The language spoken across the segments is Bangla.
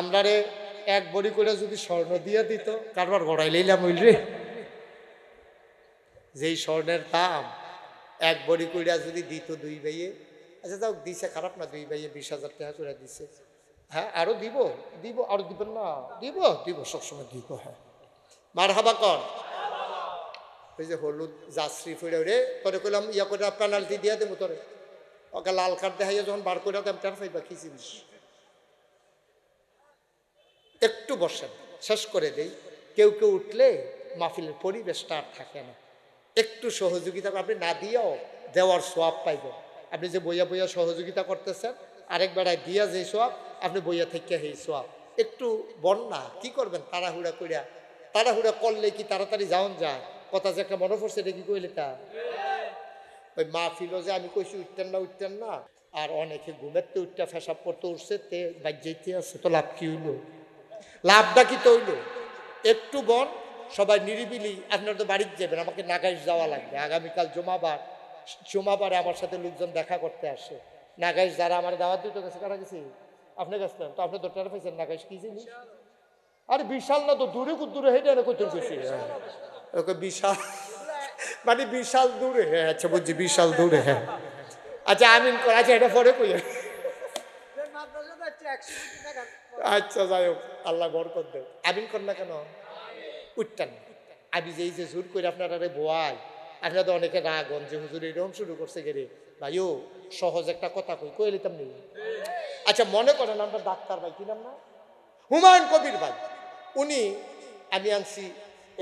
আমরা রে এক বড়ি করে যদি স্বর্ণ দিয়ে দিত, কারবার গড়াই লইলাম রে। যেই স্বর্ণের দাম এক বড়ি কইরা যদি দিত দুই ভাইয়ে আচ্ছা যাও, দিছে খারাপ না, দুই ভাইয়ে বিশ হাজার টাকা করে দিছে। হ্যাঁ আরও দিব দিব, আরও দিবেন না, দিব দিব, সবসময় দিব হ্যাঁ। মার হাবা কর। ওই যে হলুদ যাত্রী ফিরে রে তোরে কইলাম, ইয়া করে পেনাল্টি দিয়ে দেবো তোরে। ওকে লাল কার্ড দেখাইয়া যখন বার করে দেব তার ফাইবা কি জিনিস? একটু বসেন, শেষ করে দেই। কেউ কেউ উঠলে মাহফিলের পরিবেশটা আর থাকে না। একটু সহযোগিতা আপনি না দিয়েও দেওয়ার সোয়াব পাইবেন আপনি যে বইয়া বইয়া সহযোগিতা করতেছেন, আরেক বেড়ায় দিয়া যে সোয়াব, আপনি বইয়া থেকে সেই সোয়াব। একটু বন্যা, কি করবেন তাড়াহুড়া করিয়া তাড়াহুড়া করলে কি তাড়াতাড়ি যাওন যায়? কথা যে একটা মনে পড়ছে, এটা কি কইলে তা ওই মাহফিলও যে আমি কইছি, উঠতেন না উঠতেন না। আর অনেকে ঘুমের তো উঠটা ফেসাব করতে উঠছে, তে বাজ্যাইতে আছে, তো লাভ কি হইল? লাভটা কি তো হইল একটু বন সবাই নিরিবিলি আপনার তো বাড়িতে যাবেন আমাকে নাগাইশ যাওয়া লাগবে। আগামীকাল জমাবার জমাবারে আমার সাথে লোকজন দেখা করতে আসে। নাগাইশ যারা আমার দাওয়াত দিতে গেছে কারা গেছি? আপনি গেছিলেন তো আপনি দরকার পেয়েছেন নাগাইশ কি জিনিস? আরে বিশাল না তো দূরে খুব দূরে হেঁটে গেছি? হ্যাঁ ওকে বিশাল? মানে বিশাল দূরে হ্যাঁ আচ্ছা বুঝছি বিশাল দূরে হ্যাঁ। আচ্ছা আমিন কর আচ্ছা এটা পরে কই? আচ্ছা যাই হোক, আল্লাহ বরকত দেব আমিন কর না কেন? উঠতেন আমি যে এই যে জোর করে আপনারা রে বোয়াই, আপনারা তো অনেকে রাগন যে হুজুর এরকম শুরু করছে গেরে ভাইও, সহজ একটা কথা কই কই লিতাম নি? আচ্ছা মনে করেন আমরা ডাক্তার ভাই, কি নাম না? হুমায়ুন কবির ভাই। উনি, আমি আনছি,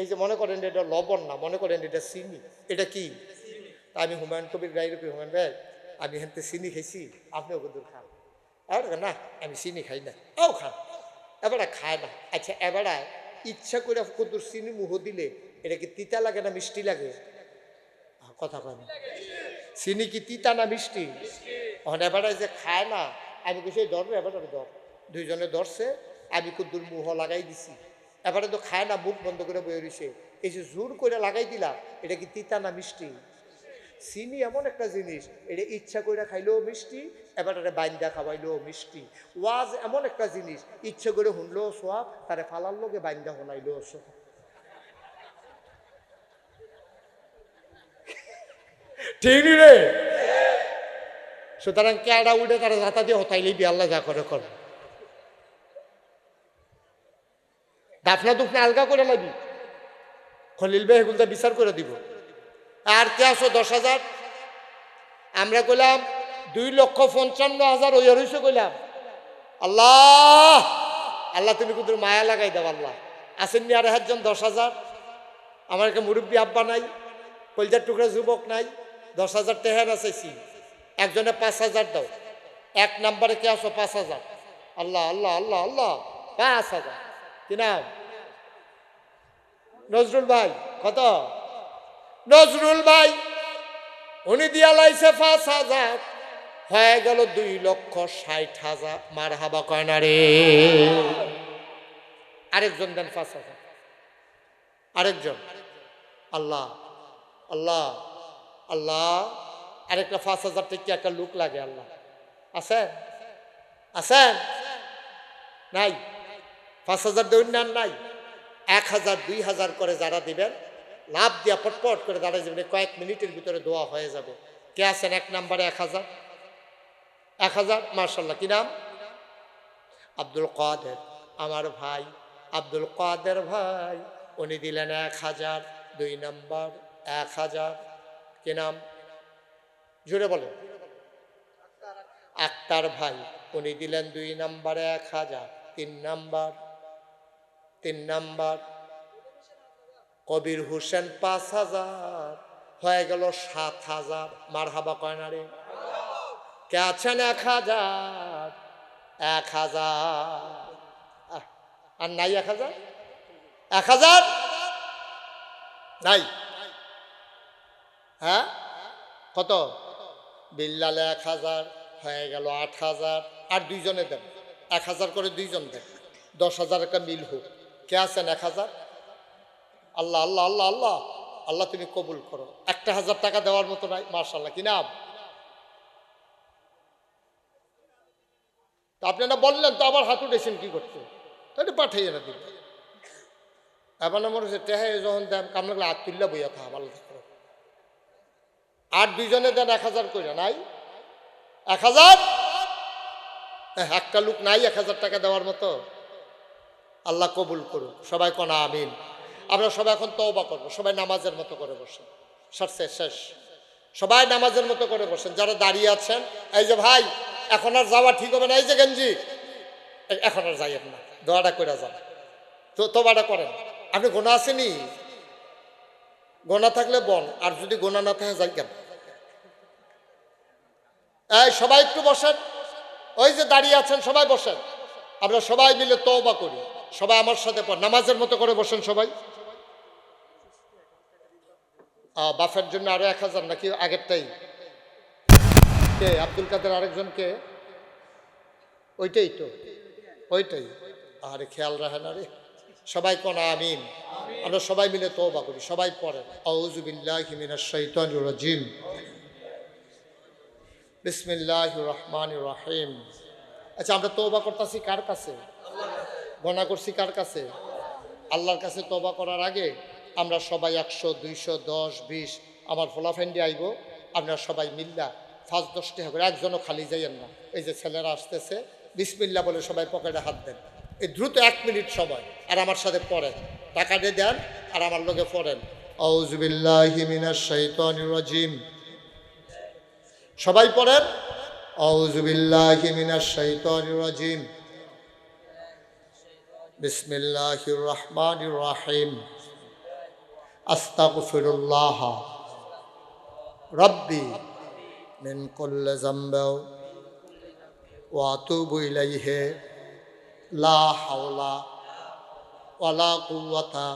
এই যে মনে করেন এটা লবণ না, মনে করেন এটা চিনি। এটা কি? আমি হুমায়ুন কবির গাই কই হুমায়ুন ভাই, আমি হেনতে চিনি খেয়েছি, আপনিও কদুর খান। এবার না আমি চিনি খাই না ও খান এবারে খায় না আচ্ছা এবারে ইচ্ছা করে কদুর চিনি মুহ দিলে, এটা কি তিতা লাগে না মিষ্টি লাগে? কথা কয় না। চিনি কি তিতা না মিষ্টি? এখন এবারে যে খায় না, আমি কিছু ধরবে এবারে ধর দুইজনে ধরছে আমি কুদ্দুর মুহ লাগাই দিছি। এবারে তো খায় না, মুখ বন্ধ করে বয়ে রইছে। এই যে জোর করে লাগাই দিলা, এটা কি তিতা না মিষ্টি? চিনি এমন একটা জিনিস এটা ইচ্ছা করে খাইলেও মিষ্টি, এবার এটা বাইন্দা খাওয়াইলেও মিষ্টি। ওয়াজ এমন একটা জিনিস, ইচ্ছে করে শুনলেও সোয়াব, তারে ফালার লোকে বাইন্দা শোনাইলেও সোয়াব। ঠিক রে? সুতরাং কেডা উঠে তারা যাতা দিয়ে হতাইলেই বি আল্লাহ যা করে করে দাফনা দুফনা আলগা করে লাগি খলিল ভাই এগুলো বিচার করে দিব। আর কে আসো দশ হাজার? আমরা কইলাম, দুই লক্ষ পঞ্চান্ন হাজার ওই হইছে কইলাম। আল্লাহ! আল্লাহ, তুমি কিন্তু মায়া লাগাই দাও, আল্লাহ। আসেননি আর একজন দশ হাজার। আমার একটা মুরব্বী আব্বা নাই, কলজার টুকরা যুবক নাই, দশ হাজার টেহার আছেছি একজনে পাঁচ হাজার দাও। এক নাম্বারে কে আসো পাঁচ হাজার। আল্লাহ আল্লাহ আল্লাহ আল্লাহ। পাঁচ হাজার। কি নাম? নজরুল ভাই, কত? নজরুল ভাই, উনি দিয়া লাইছে পাঁচ হাজার। হয়ে গেল দুই লক্ষ ষাট হাজার। মার হাবা কয় না রে। আরেকজন দেন পাঁচ হাজার। আরেকজন। আল্লাহ আল্লাহ আল্লাহ। আরেকটা পাঁচ হাজার থেকে একটা লুক লাগে আল্লাহ। আছেন আছেন নাই? পাঁচ হাজার নেন নাই? এক হাজার, দুই হাজার করে যারা দিবেন লাভ দিয়া পটপট করে দাঁড়িয়ে যাবেন কয়েক মিনিটের ভিতরে দোয়া হয়ে যাবে। কে আছেন? এক নাম্বারে এক হাজার। এক হাজার? মার্শাল্লাহ কি নাম? আব্দুল কাদের। আমার ভাই, আব্দুল কাদের ভাই, উনি দিলেন এক হাজার। দুই নাম্বার, এক হাজার। কি নাম? জুড়ে বলেন। আক্তার ভাই, উনি দিলেন দুই নাম্বারে এক হাজার। তিন নাম্বার তিন নাম্বার। কবির হোসেন পাঁচ হাজার, হয়ে গেল সাত হাজার। মার হাবা কয় না রে? কে আছেন এক হাজার? এক হাজার। আর নাই এক হাজার? এক হাজার? নাই। হ্যাঁ? কত? বিল্লালে এক হাজার, হয়ে গেল আট হাজার। আর দুইজনে দেন। এক হাজার করে দুইজন দেন। দশ হাজার একটা মিল হোক। কে আছেন এক হাজার? আল্লাহ আল্লাহ আল্লাহ আল্লাহ। আল্লাহ তুমি কবুল করো। একটা হাজার টাকা দেওয়ার মতো নাই মার্শাল্লাহ কি নাম? তা আপনারা বললেন তো আবার হাত উঠেছেন কি করতে? তাহলে পাঠাইয়ে না দিন। এবার আমার হচ্ছে, টেহে, যখন দেন কামনা হাত তুললে বইয়া থা ভালো আর দুইজনে দেন এক হাজার করে নাই? এক হাজার? একটা লোক নাই এক হাজার টাকা দেওয়ার মতো। আল্লাহ কবুল করুক। সবাই কনা, আমিন। আমরা সবাই এখন তওবা করব, সবাই নামাজের মতো করে বসেন। সরষে শেষ সবাই নামাজের মতো করে বসেন, যারা দাঁড়িয়ে আছেন, এই যে ভাই, এখন আর যাওয়া ঠিক হবে না, এই যে গেঞ্জি। এখন আর যাইয়েন না, দোয়াটা করে যান। তো তোবাটা করেন। আপনি গোনা আসেনি গোনা থাকলে বন, আর যদি গোনা না থাকে যাই কেন? এই, সবাই একটু বসেন। ওই যে দাঁড়িয়ে আছেন, সবাই বসেন। আমরা সবাই মিলে তওবা করি। সবাই আমার সাথে নামাজের মতো করে বসেন সবাই। বাফের জন্য আরও এক হাজার নাকি আগেরটাই? কে, আব্দুল কাদের আরেকজনকে? ওইটাই তো। ওইটাই। আরে খেয়াল রাখে না রে। সবাই কোন আমিন? আমরা সবাই মিলে তওবা করি, সবাই পড়েন। রাজিম। বিসমিল্লাহির রহমানির রহিম। আচ্ছা আমরা তওবা করতেছি কার কাছে? গণা করছি কার কাছে? আল্লাহর কাছে তওবা করার আগে? আমরা সবাই একশো, দুইশো, দশ, বিশ, আমার ফোলাফেন্ডি আইব আপনারা সবাই মিল্লা ফার্স্ট দশটি হবে, একজনও খালি যাইয়েন না। এই যে ছেলেরা আসতেছে, বিসমিল্লা বলে সবাই পকেটে হাত দেন। এই দ্রুত এক মিনিট সময়, আর আমার সাথে পড়েন। টাকা দিয়ে দেন, আর আমার লোকে পড়েন। সবাই পড়েন? বিসমিল্লাহির রহমানির রহিম। আস্তাগফিরুল্লাহ। রব্বি মিন কুল্লি যামবি ওয়া আতুবু ইলাইহি। লা হাওলা ওয়ালা কুওয়াতা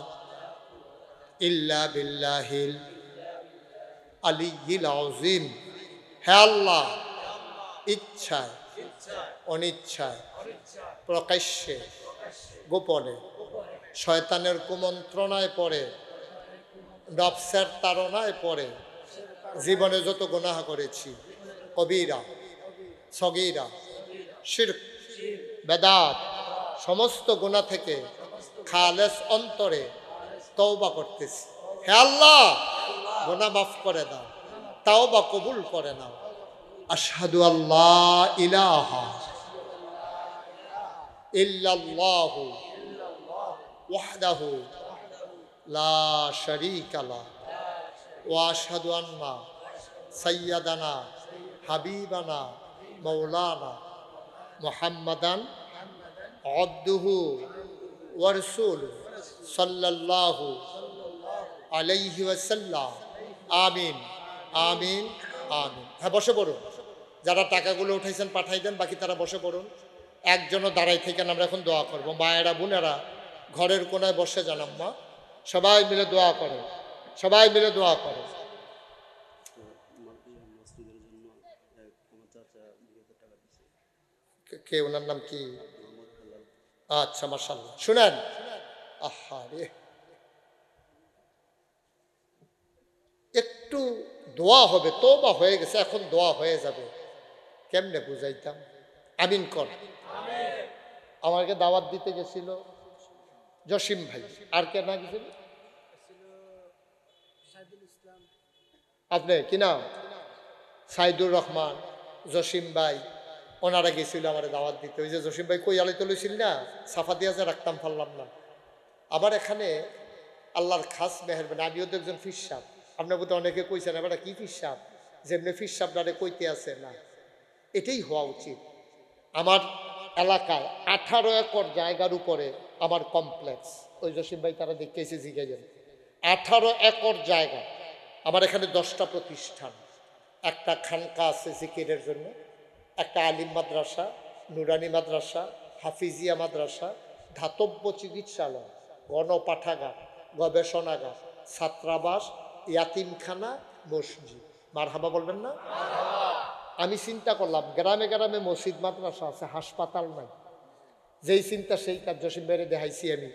ইল্লা বিল্লাহিল আলিয়্যিল আযীম। হে আল্লাহ, ইচ্ছায়, অনিচ্ছায়, প্রকাশ্যে, গোপনে, শয়তানের কুমন্ত্রণায় পড়ে নফসের তাড়নায় পড়ে। জীবনে যত গুনাহ করেছি, কবিরা, সগীরা শির বেদাত, সমস্ত গুণা থেকে খালেস অন্তরে তওবা করতেছি। হে আল্লাহ, গুনাহ মাফ করে দাও তাও বা কবুল করে নাও। আশহাদু আল্লাহ ইলাহা ইল্লাল্লাহু ওয়াহদাহু লা শারীকা লা। ওয়া আশহাদু আন্না সাইয়্যিদানা হাবিবানা, মাওলানা মুহাম্মাদান আবদুহু ওয়া রাসূলুহু সাল্লাল্লাহু আলাইহি ওয়াসাল্লাম। আমিন আমিন আমিন। হ্যাঁ বসে পড়ুন। যারা টাকাগুলো উঠাইছেন, পাঠাই দেন, বাকি তারা বসে পড়ুন। একজনও দাঁড়াই থেকে আমরা এখন দোয়া করব। মায়েরা, বোনেরা, ঘরের কোনায় বসে জানাম মা সবাই মিলে দোয়া করে। সবাই মিলে দোয়া করে। কে- কে ওনার নাম কি? আচ্ছা মার্শাল্লাহ শুনেন। আহা রে। একটু দোয়া হবে তো বা হয়ে গেছে এখন দোয়া হয়ে যাবে। কেমনে বুঝাইতাম? আমিন কর। আমাকে দাওয়াত দিতে গেছিল। জসিম ভাই, আর কে না গেছিল আপনি, কি নাম? সাইদুর রহমান, জসিম ভাই। ওনারা গেছিল আমার দাওয়াত দিতে। ওই যে জসিম ভাই কই আলাইতে লইছিল না? সাফা দিয়া যে রাখতাম, পারলাম না। আবার এখানে আল্লাহর খাস মেহরবানি। আমিও তো একজন ফিসাব আপনার বোধহয় অনেকে কইছেন, এবার কি ফিসাব যেমনি ফিসাব ডারে কইতে আছে না। এটাই হওয়া উচিত। আমার এলাকায় আঠারো একর জায়গার উপরে আমার কমপ্লেক্স ওই জসিম ভাই তারা দেখে এসে জিজ্ঞাসা আঠারো একর জায়গা। আমার এখানে দশটা প্রতিষ্ঠান। একটা খানকা আছে জিকিরের জন্য একটা আলিম মাদ্রাসা নুরানি মাদ্রাসা হাফিজিয়া মাদ্রাসা ধাতব্য চিকিৎসালয় গণপাঠাগার গবেষণাগার ছাত্রাবাস ইয়াতিমখানা মসজিদ। মার হাবা বলবেন না? আমি চিন্তা করলাম গ্রামে গ্রামে মসজিদ মাদ্রাসা আছে হাসপাতাল নাই। যেই চিন্তা, সেই কাজ জসিম ভাইরে দেখাইছি আমি।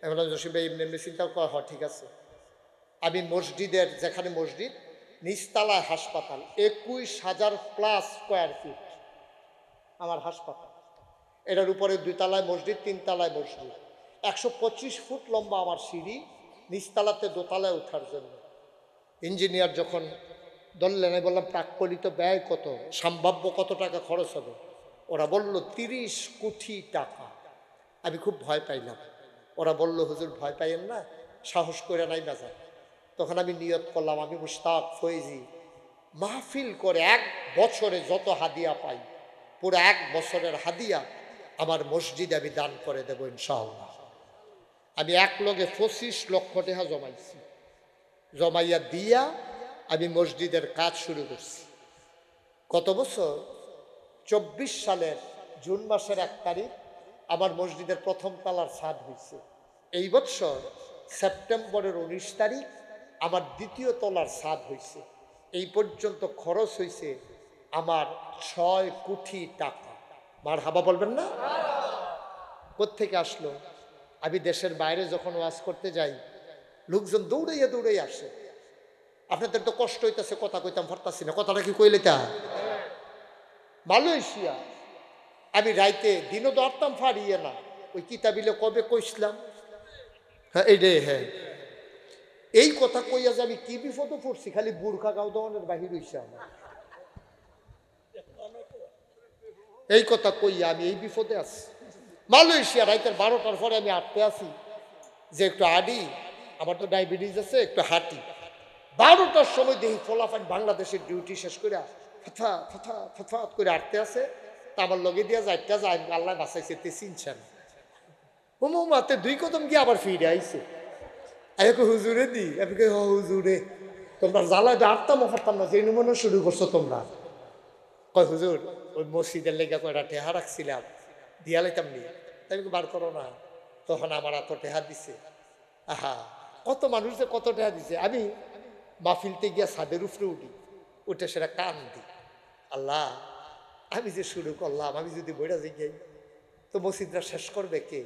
আমি বললাম জসিম ভাই এমনি এমনি চিন্তা কর হ ঠিক আছে। আমি মসজিদের, যেখানে মসজিদ, নিচতলায় হাসপাতাল, একুশ হাজার প্লাস স্কোয়ার ফিট আমার হাসপাতাল। এটার উপরে দুই তালায় মসজিদ তিন তালায় মসজিদ। একশো পঁচিশ ফুট লম্বা আমার সিঁড়ি, নিচতলাতে দোতলায় ওঠার জন্য। ইঞ্জিনিয়ার যখন ধরলেন, আমি বললাম প্রাক্কলিত ব্যয় কত? সম্ভাব্য কত টাকা খরচ হবে? ওরা বলল, তিরিশ কোটি টাকা। আমি খুব ভয় পাইলাম। ওরা বলল, হুজুর, ভয় পাইয়েন না, সাহস করে নাই না যায় তখন আমি নিয়ত করলাম, আমি মুস্তাক ফয়েজি মাহফিল করে এক বছরে যত হাদিয়া পাই, পুরো এক বছরের হাদিয়া আমার মসজিদে আমি দান করে দেবো, ইনশাআল্লাহ। আমি এক লগে পঁচিশ লক্ষ টাকা জমাইছি। জমাইয়া দিয়া আমি মসজিদের কাজ শুরু করছি। কত বছর? চব্বিশ সালের জুন মাসের এক তারিখ আমার মসজিদের প্রথম তালার ছাদ হয়েছে। এই বছর সেপ্টেম্বরের উনিশ তারিখ আমার দ্বিতীয় তলার ছাদ হয়েছে। এই পর্যন্ত খরচ হয়েছে আমার ছয় কোটি টাকা। মার হাবা বলবেন না? কোত্থেকে আসলো? আমি দেশের বাইরে যখন ওয়াজ করতে যাই, লোকজন দৌড়াইয়া দৌড়াই আসে। আপনাদের তো কষ্ট হইতেছে, কথা কইতাম পারতাছি না। কথাটা কি কইলে তা মালয়েশিয়া। আমি রাইতে দিনও দরতাম ফারিয়ে না। ওই কিতাবিলে কবে কইসলাম? হ্যাঁ এই রে হ্যাঁ। এই কথা কইয়া যে আমি কি বিপদে পড়ছি, খালি বুর্খা গাও দমনের বাহির হইছে আমার। এই কথা কইয়া আমি এই বিপদে আছি। মালয়েশিয়া, রাইতের বারোটার পরে আমি আটতে আছি। যে একটু আডি, আমার তো ডায়াবেটিস আছে, একটু হাঁটি। বারোটার সময় দেখি ফলাফান বাংলাদেশের ডিউটি শেষ করে ফথা ফথা ফথা করে আটতে আছে। তা আমার লগে দিয়া যাইটা যায় আল্লাহ বাঁচাইছে, তে চিনছেন। হুমু মাতে দুই কদম গিয়ে আবার ফিরে আইছে। আমি হুজুরে দি আমি হ, হুজুরে। তোমরা জ্বালায় আটতাম ফারতাম না যে নমুনা শুরু করছ তোমরা। কয় হুজুর, ওই মসজিদের লেগে কয়টা টেহা রাখছিলাম, দিয়া লাইতাম নি? তাই বার করো না। তখন আমার এত টেহা দিছে। আহা, কত মানুষ যে কত টেহা দিছে। আমি মাহফিলতে গিয়া ছাদের উপরে উঠি, উঠে সেটা কান দি আল্লাহ, আমি যে শুরু করলাম, আমি যদি বইটা যাই তো মসজিদরা শেষ করবে কে?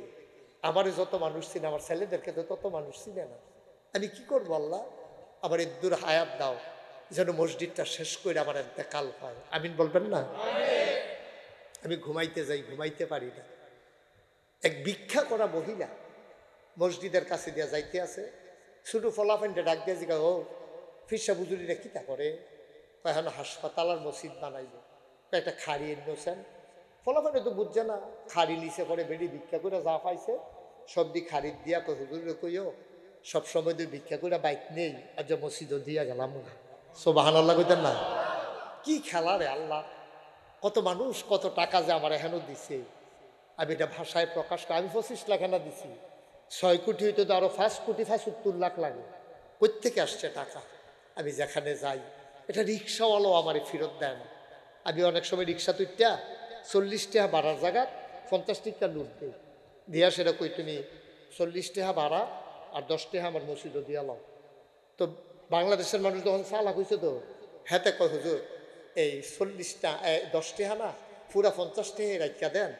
আমারে যত মানুষ চিনে, আমার ছেলেদেরকে তো তত মানুষ চিনে না। আমি কি করব আল্লাহ? আমার ইদ্দুর হায়াত দাও, যেন মসজিদটা শেষ করে আমার কাল পায় আমিন বলবেন না? আমি ঘুমাইতে যাই, ঘুমাইতে পারি না। এক ভিক্ষা করা মহিলা মসজিদের কাছে দিয়া যাইতে আছে। শুধু ফলাফাইনটা ডাক দিয়া জিগা ও ফিসা বুজুরিরা কিতা করে? কয় এখন হাসপাতাল আর মসজিদ বানাইব। একটা খাড়ি এনেছেন ফলাফাইনে তো বুঝছে না। খাড়ি নিচে করে বেড়ি ভিক্ষা করে যা পাইছে, সব দি খাড়ি দিয়া কই হুজুরে কইও, সব সময় তো ভিক্ষা করে বাইক নেই যে মসজিদও দিয়া গেলাম না। সোবাহান আল্লাহ কইতেন না। কি খেলা রে আল্লাহ! কত মানুষ, কত টাকা যে আমার এখানেও দিছে। আমি এটা ভাষায় প্রকাশ করি, আমি পঁচিশ লাখ এনা দিছি। ছয় কোটি হইতে তো আরও ফার্স্ট কোটি ফার্স্ট সত্তর লাখ লাগে। কোথেকে আসছে টাকা? আমি যেখানে যাই এটা রিক্সাওয়ালাও আমার ফেরত দেয় না। আমি অনেক সময় রিক্সা তুইটা চল্লিশ টাকা বাড়ার জায়গা পঞ্চাশ টাকা লুট দেই। দিয়া সেটা কই তুমি চল্লিশ টাকা ভাড়া আর দশ টাকা আমার মসজিদও দিয়া লও। বাংলাদেশের মানুষ যখন চালাক হয়েছে তো হেতে কয়, হুজুর, এই চল্লিশটা দশ টাকা না, পুরা পঞ্চাশ টাকা রাখা দেন।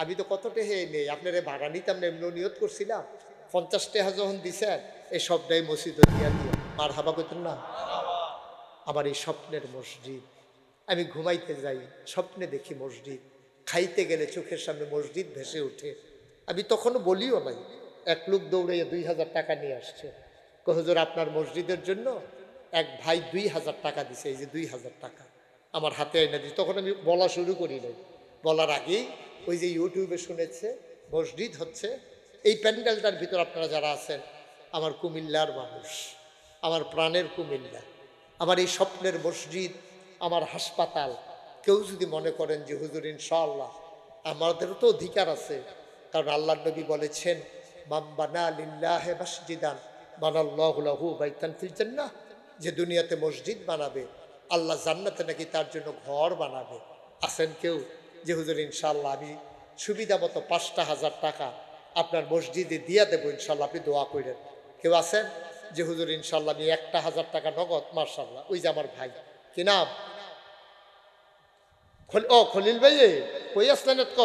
আমি তো কত টাকা নেই, আপনার ভাড়া নিতাম না এমনি নিয়ত করছিলাম। পঞ্চাশ টাকা যখন দিছেন, এই সবটাই মসজিদও দিয়া দিয়ে মার হাবা করতেন না। আমার এই স্বপ্নের মসজিদ। আমি ঘুমাইতে যাই স্বপ্নে দেখি মসজিদ। খাইতে গেলে চোখের সামনে মসজিদ ভেসে ওঠে। আমি তখনও বলিও নাই এক লোক দৌড়াইয়া দুই হাজার টাকা নিয়ে আসছে। কয়, হুজুর আপনার মসজিদের জন্য এক ভাই দুই হাজার টাকা দিছে এই যে দুই হাজার টাকা। আমার হাতে এনে দিচ্ছে তখন আমি বলা শুরু করি নাই। বলার আগেই ওই যে ইউটিউবে শুনেছে মসজিদ হচ্ছে এই প্যান্ডেলটার ভিতর আপনারা যারা আছেন আমার কুমিল্লার মানুষ আমার প্রাণের কুমিল্লা। আমার এই স্বপ্নের মসজিদ, আমার হাসপাতাল। কেউ যদি মনে করেন যে, হুজুর, ইনশাআল্লাহ, আমাদেরও তো অধিকার আছে। কারণ আল্লাহ নবী বলেছেন মাম্বানা বাইতান যে দুনিয়াতে মসজিদ বানাবে, আল্লাহ জান্নাতে নাকি তার জন্য ঘর বানাবে। আছেন কেউ? যে, হুজুর, ইনশাআল্লাহ, আমি সুবিধা মতো পাঁচটা হাজার টাকা আপনার মসজিদে দিয়া দেবো ইনশাল্লাহ আপনি দোয়া করেন। কেউ আছেন? যে হুজুর, ইনশাল্লাহ আমি একটা হাজার টাকা নগদ মার্শাল্লাহ ওই যে আমার ভাই। কি নাম? ও খলিল ভাই কই আসলেন এত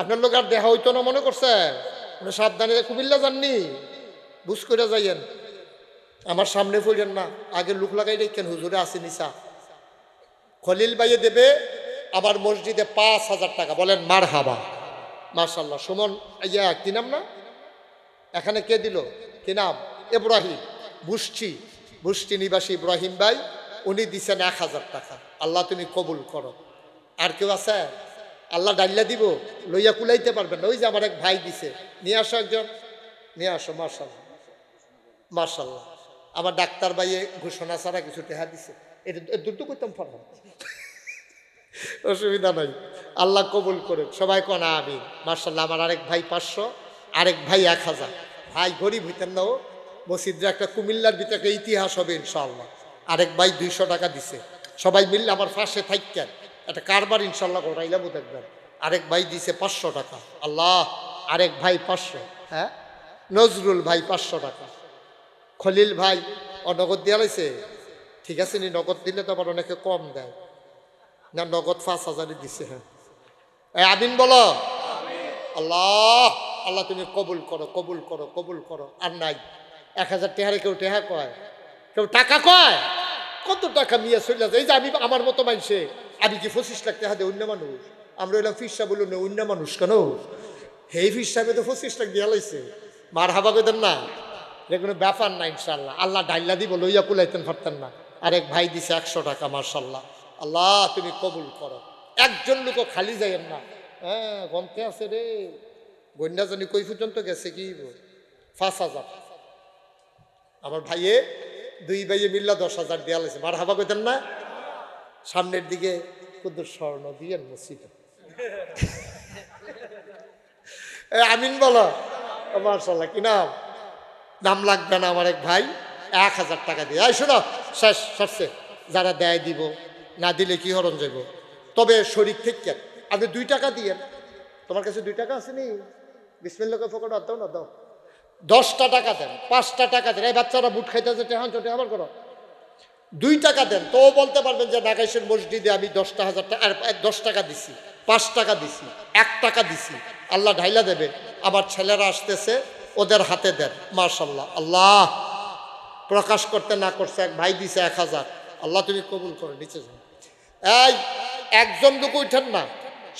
আপনার লোক আর দেখা হইতো না, মনে করছেন? আপনি সাবধানে কুমিল্লা যাননি। বুঝ করে যাইয়েন। আমার সামনে পড়েন না। আগে লুক লাগাই রেখেন হুজুরে আসে নিসা খলিল ভাইয়ে দেবে, আবার মসজিদে পাঁচ হাজার টাকা। বলেন মার হাবা মার্শাল্লাহ সুমন, ইয়া, কি নাম না? এখানে কে দিল? কি নাম? ইব্রাহিম। বুষ্টি বুষ্টি নিবাসী ইব্রাহিম ভাই, উনি দিছেন এক হাজার টাকা। আল্লাহ তুমি কবুল করো। আর কেউ আছে? আল্লাহ ডাল্লা দিব, লইয়া কুলাইতে পারবেন ওই যে আমার এক ভাই দিছে। নিয়ে আসো একজন। নিয়ে আসো মার্শাল্লাহ মার্শাল্লাহ আমার ডাক্তার ভাইয়ে ঘোষণা ছাড়া কিছু টেহা দিছে। এটা দুটো করতাম ফরহাম অসুবিধা নাই। আল্লাহ কবুল করে সবাই কনা আমি মার্শাল্লাহ আমার আরেক ভাই পাঁচশো, আরেক ভাই এক হাজার। ভাই গরিব হইতেন না ও। মসজিদে একটা কুমিল্লার ভিতরে একটা ইতিহাস হবে ইনশাল্লাহ আরেক ভাই দুইশো টাকা দিছে। সবাই মিললে আমার পাশে থাকেন একটা কারবার ইনশাল্লাহ করাইলাম দেখবেন আরেক ভাই দিছে পাঁচশো টাকা। আল্লাহ, আরেক ভাই পাঁচশো। হ্যাঁ? নজরুল ভাই পাঁচশো টাকা। খলিল ভাই, ও নগদ দিয়া লাইছে? ঠিক আছে নি, নগদ দিলে তো আবার অনেকে কম দেয়। না, নগদ পাঁচ হাজারই দিছে হ্যাঁ। এ আবিন বলো? আল্লাহ আল্লাহ তুমি কবুল করো কবুল করো কবুল করো। আর নাই। এক হাজার টেহারে কেউ টেহা কয়? কেউ টাকা কয়? কত টাকা মিয়া চলে এই যে আমি আমার মতো মানুষে, আমি কি পঁচিশ লাখ টাকা দেয় অন্য মানুষ? আমরা এলাম ফিসা বলল, না, অন্য মানুষ কেন? হেই ফিস সাহেবে তো পঁচিশ লাখ দিয়া লাইছে। মার হাবা কইতেন না। এটা কোনো ব্যাপার না ইনশাল্লাহ আল্লাহ ডাইলা দিব, লইয়া কুলাইতেন পারতেন না। আরেক ভাই দিছে একশো টাকা মার্শাল্লাহ আল্লাহ, তুমি কবুল করো। একজন লোক খালি যাইয়েন না। হ্যাঁ গন্তে আছে রে। গন্যাজনী কই পর্যন্ত গেছে, কি পাঁচ হাজার। আমার ভাইয়ে দুই ভাইয়ে মিল্লা দশ হাজার দেওয়া লাগছে। মার হাবা কইতেন না? সামনের দিকে স্বর্ণ দিয়ে মসজিদ। আমিন বলো। মার্শাল্লাহ কি নাম? দাম লাগবে না আমার এক ভাই। এক হাজার টাকা দিয়ে। এই, শোনো, শেষ সরছে যারা দেয় দিব, না দিলে কি হরণ যাব তবে শরীর থেকে আপনি দুই টাকা দিয়েন। তোমার কাছে দুই টাকা আছে নি? বিসমিল্লাকে ফোকট দাও না, দাও। দশটা টাকা দেন, পাঁচটা টাকা দেন। এই বাচ্চারা বুট খাইতে আছে টেহান চটে আবার করো। দুই টাকা দেন তো বলতে পারবেন যে নাগাইশের মসজিদে আমি দশটা হাজার টাকা দশ টাকা দিছি, পাঁচ টাকা দিছি, এক টাকা দিছি। আল্লাহ ঢাইলা দেবে। আমার ছেলেরা আসতেছে, ওদের হাতে দেন মার্শাল্লাহ আল্লাহ! প্রকাশ করতে না করছে, এক ভাই দিছে এক হাজার। আল্লাহ তুমি কবুল করো, নিচে যান এই, একজন লোক উঠেন না।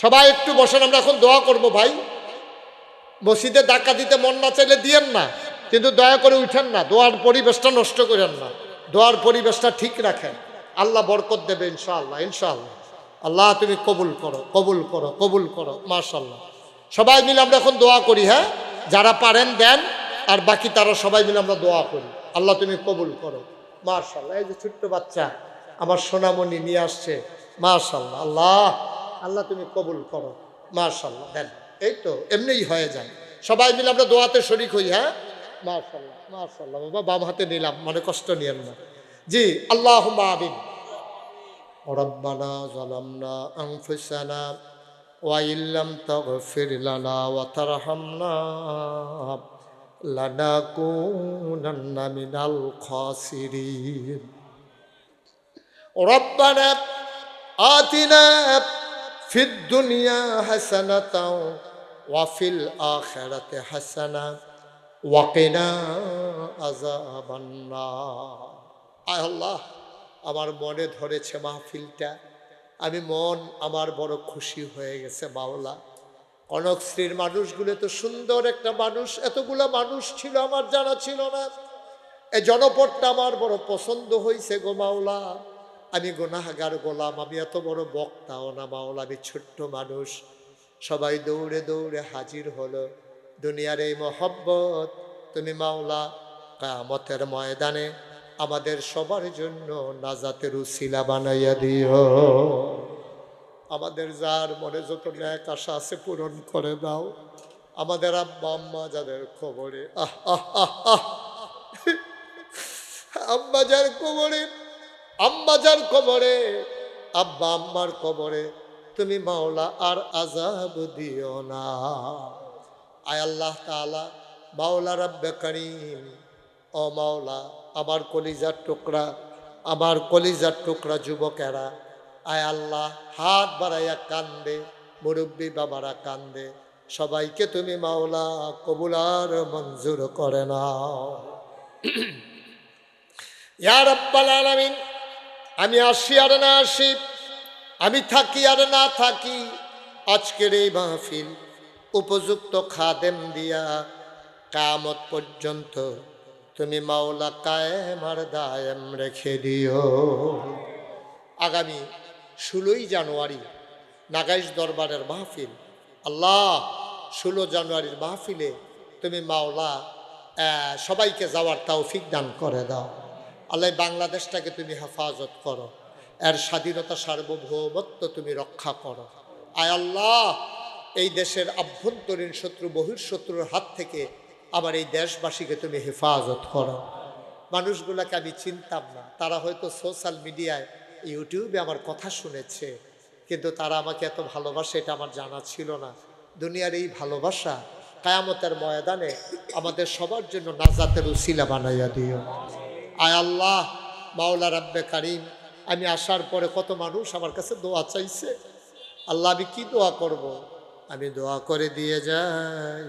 সবাই একটু বসেন, আমরা এখন দোয়া করব ভাই। মসজিদে ধাক্কা দিতে মন না চাইলে দিয়েন না, কিন্তু দয়া করে উঠেন না, দোয়ার পরিবেশটা নষ্ট করেন না, দোয়ার পরিবেশটা ঠিক রাখেন। আল্লাহ বরকত দেবে ইনশাআল্লাহ ইনশাআল্লাহ। আল্লাহ তুমি কবুল করো কবুল করো কবুল করো মাশাল্লাহ সবাই মিলে আমরা এখন দোয়া করি হ্যাঁ? যারা পারেন দেন, আর বাকি তারা সবাই মিলে আমরা দোয়া করি। আল্লাহ তুমি কবুল করো মাশাল্লাহ এই যে ছোট্ট বাচ্চা, আমার সোনামণি নিয়ে আসছে মাশাল্লাহ আল্লাহ আল্লাহ তুমি কবুল করো মাশাল্লাহ দেন। এই তো এমনিই হয়ে যায় সবাই মিলে আমরা দোয়াতে শরিক হই হ্যাঁ মাশাল্লাহ মাশাল্লাহ বাবা বাম হাতে নিলাম মনে কষ্ট নিয়েন না জি আল্লাহ আমিন ربنا ظلمنا أنفسنا وإن لم تغفر لنا وترحمنا لنكونن من الخاسرين ربنا آتنا ফির দুনিয়া হাসানা তাও ওয়াফিল আখেরাতে হাসানা ওয়াকেনা আজাবান্না আল্লাহ, আমার মনে ধরেছে মাহফিলটা। আমি মন আমার বড় খুশি হয়ে গেছে, মাওলা। কনকশ্রীর মানুষগুলো তো সুন্দর একটা মানুষ, এতগুলো মানুষ ছিল আমার, জানা ছিল না। এ জনপদটা আমার বড় পছন্দ হয়েছে গো মাওলা। আমি গোনাহাগার গোলাম, আমি এত বড় বক্তাও না মাওলা আমি ছোট্ট মানুষ। সবাই দৌড়ে দৌড়ে হাজির হলো। দুনিয়ার এই মহব্বত, তুমি মাওলা কামতের ময়দানে আমাদের সবার জন্য নাজাতের উসিলা বানাইয়া দিও। আমাদের যার মনে যত ন্যাক আশা আছে পূরণ করে দাও। আমাদের আব্বা, আম্মা যাদের খবরে আহ আহ আহ আহ, আম্মা যার কবরে আম্মা যার কবরে, আব্বা আম্মার কবরে, তুমি মাওলা আর আজাব দিও না। আয় আল্লাহ তাআলা, মাওলা রাব্বে করিম, ও মাওলা, আমার কলিজার টুকরা, আমার কলিজার টুকরা যুবকেরা, আয় আল্লাহ, হাত বাড়াইয়া কান্দে, মুরব্বী বাবারা কান্দে, সবাইকে তুমি মাওলা কবুলার মঞ্জুর করে নাও। ইয়ার আব্বাল আলামিন আমি আসি আর না আসি, আমি থাকি আর না থাকি, আজকের এই মাহফিল উপযুক্ত খাদেম দিয়া কামত পর্যন্ত তুমি মাওলা কায়েম আর দায়েম রেখে দিও। আগামী ষোলোই জানুয়ারি নাগাইশ দরবারের মাহফিল, আল্লাহ ষোলো জানুয়ারির মাহফিলে তুমি মাওলা সবাইকে যাওয়ার তৌফিক দান করে দাও। আল্লাহ, বাংলাদেশটাকে তুমি হেফাজত করো। এর স্বাধীনতা, সার্বভৌমত্ব তুমি রক্ষা করো। আয় আল্লাহ, এই দেশের আভ্যন্তরীণ শত্রু বহির্শত্রুর হাত থেকে আবার এই দেশবাসীকে তুমি হেফাজত করো। মানুষগুলোকে আমি চিনতাম না। তারা হয়তো সোশ্যাল মিডিয়ায়, ইউটিউবে আমার কথা শুনেছে, কিন্তু তারা আমাকে এত ভালোবাসে এটা আমার জানা ছিল না। দুনিয়ার এই ভালোবাসা কায়ামতের ময়দানে আমাদের সবার জন্য নাজাতের উসিলা বানাইয়া দিও। আয় আল্লাহ, মাওলা রাব্বে কারিম, আমি আসার পরে কত মানুষ আমার কাছে দোয়া চাইছে। আল্লাহ, আমি কি দোয়া করব। আমি দোয়া করে দিয়ে যাই।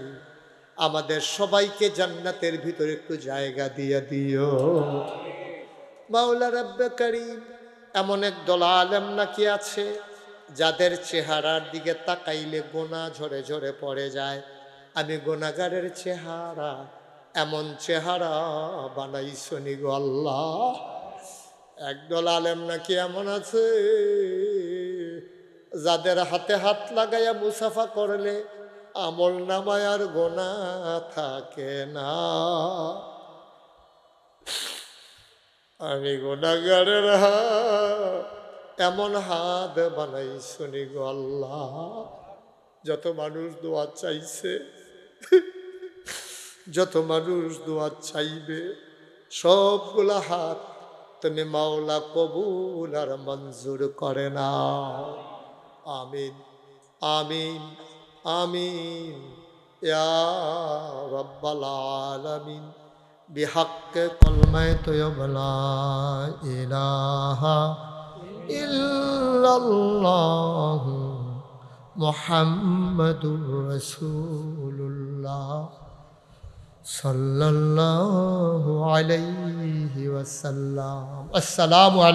আমাদের সবাইকে জান্নাতের ভিতরে একটু জায়গা দিয়ে দিও। মাওলা রাব্বে কারিম, এমন এক দল আলেম নাকি আছে, যাদের চেহারার দিকে তাকাইলে গোনা ঝরে ঝরে পড়ে যায়। আমি গোনাগারের চেহারা এমন চেহারা বানাই শনি গো আল্লাহ। একদল আলেম নাকি এমন আছে, যাদের হাতে হাত লাগাইয়া মুসাফা করলে আমল নামায় আর গোনা থাকে না। আমি গোনাগারের এমন হাত বানাই শুনি গো আল্লাহ। যত মানুষ দোয়া চাইছে যত মানুষ দোয়া চাইবে সবগুলা হাত তুমি মাওলা কবুল আর মঞ্জুর করে না আমিন আমিন আমিন ইয়া রব্বাল আলামিন بحق كلمة طيب لا إله إلا الله محمد رسول الله সাল্লাল্লাহু আলাইহি ওয়াসাল্লাম। আসসালামু